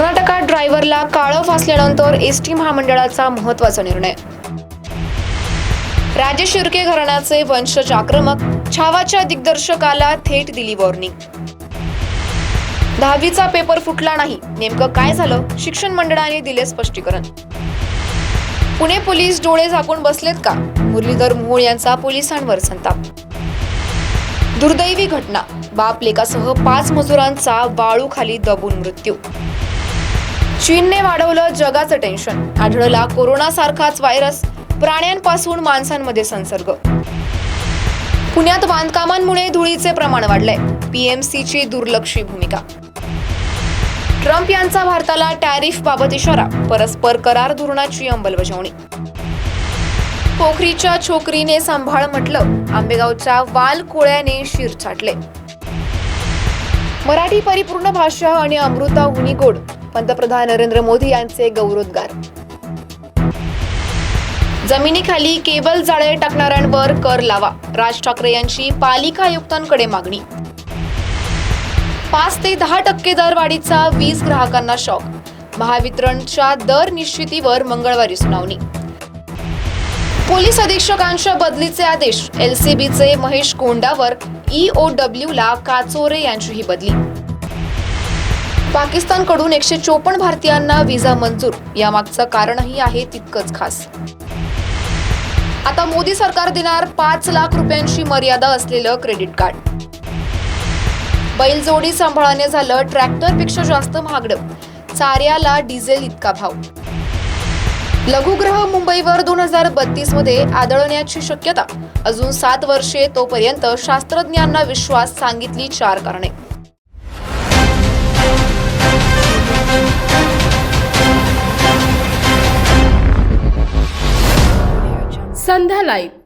कर्नाटकात ड्रायव्हरला काळं फासल्यानंतर एस टी महामंडळाचा महत्त्वाचा निर्णय. राजे शिर्के घराण्याचे वंशज आक्रमक छावाच्या दिग्दर्शकाला थेट दिली वॉर्निंग. दहावीचा पेपर फुटला नाही. नेमकं काय झालं? शिक्षण मंडळाने दिले स्पष्टीकरण. पुणे पोलीस डोळे झाकून बसलेत का? मुरलीधर मोहोळ यांचा पोलिसांवर संताप. दुर्दैवी घटना. बाप लेकासह पाच मजुरांचा वाळूखाली दबून मृत्यू. चीनने वाढवलं जगाचं टेन्शन आढळला कोरोना सारखाच व्हायरस प्राण्यांपासून माणसांमध्ये संसर्ग. पुण्यात बांधकामांमुळे धुळीचे प्रमाण वाढलंय. पीएमसीची दुर्लक्षी भूमिका. ट्रम्प यांचा भारताला टॅरिफ बाबत इशारा परस्पर करार धोरणाची अंमलबजावणी. पोखरीच्या छोकरीने सांभाळ म्हटलं आंबेगावच्या वाल कोळ्याने शिर छाटले मराठी परिपूर्ण भाषा आणि अमृता हुनी गोड पंतप्रधान नरेंद्र मोदी यांचे गौरवोद्गार. जमिनीखाली केबल जाळे टाकणाऱ्यांवर कर लावा राज ठाकरे यांची पालिका आयुक्तांकडे मागणी. पाच ते दहा टक्के दरवाढीचा वीज ग्राहकांना शॉक महावितरणच्या दर निश्चितीवर मंगळवारी सुनावणी. पोलीस अधीक्षकांच्या बदलीचे आदेश एलसीबीचे महेश कोंडावर ईओडब्ल्यूला काचोरे यांचीही बदली. पाकिस्तानकडून एकशे चोपन्न भारतीयांना व्हिसा मंजूर. यामागचं कारणही आहे तितकंच खास. आता मोदी सरकार देणार पाच लाख रुपयांची मर्यादा असलेलं क्रेडिट कार्ड. बैलजोडी सांभाळाने झालं ट्रॅक्टरपेक्षा जास्त महागडं. चाऱ्याला डिझेल इतका भाव. लघुग्रह मुंबईवर दोन हजार बत्तीसमध्ये आदळण्याची शक्यता. अजून सात वर्षे तोपर्यंत शास्त्रज्ञांना विश्वास सांगितली चार कारणे. সন্ধ্যা লাইভ।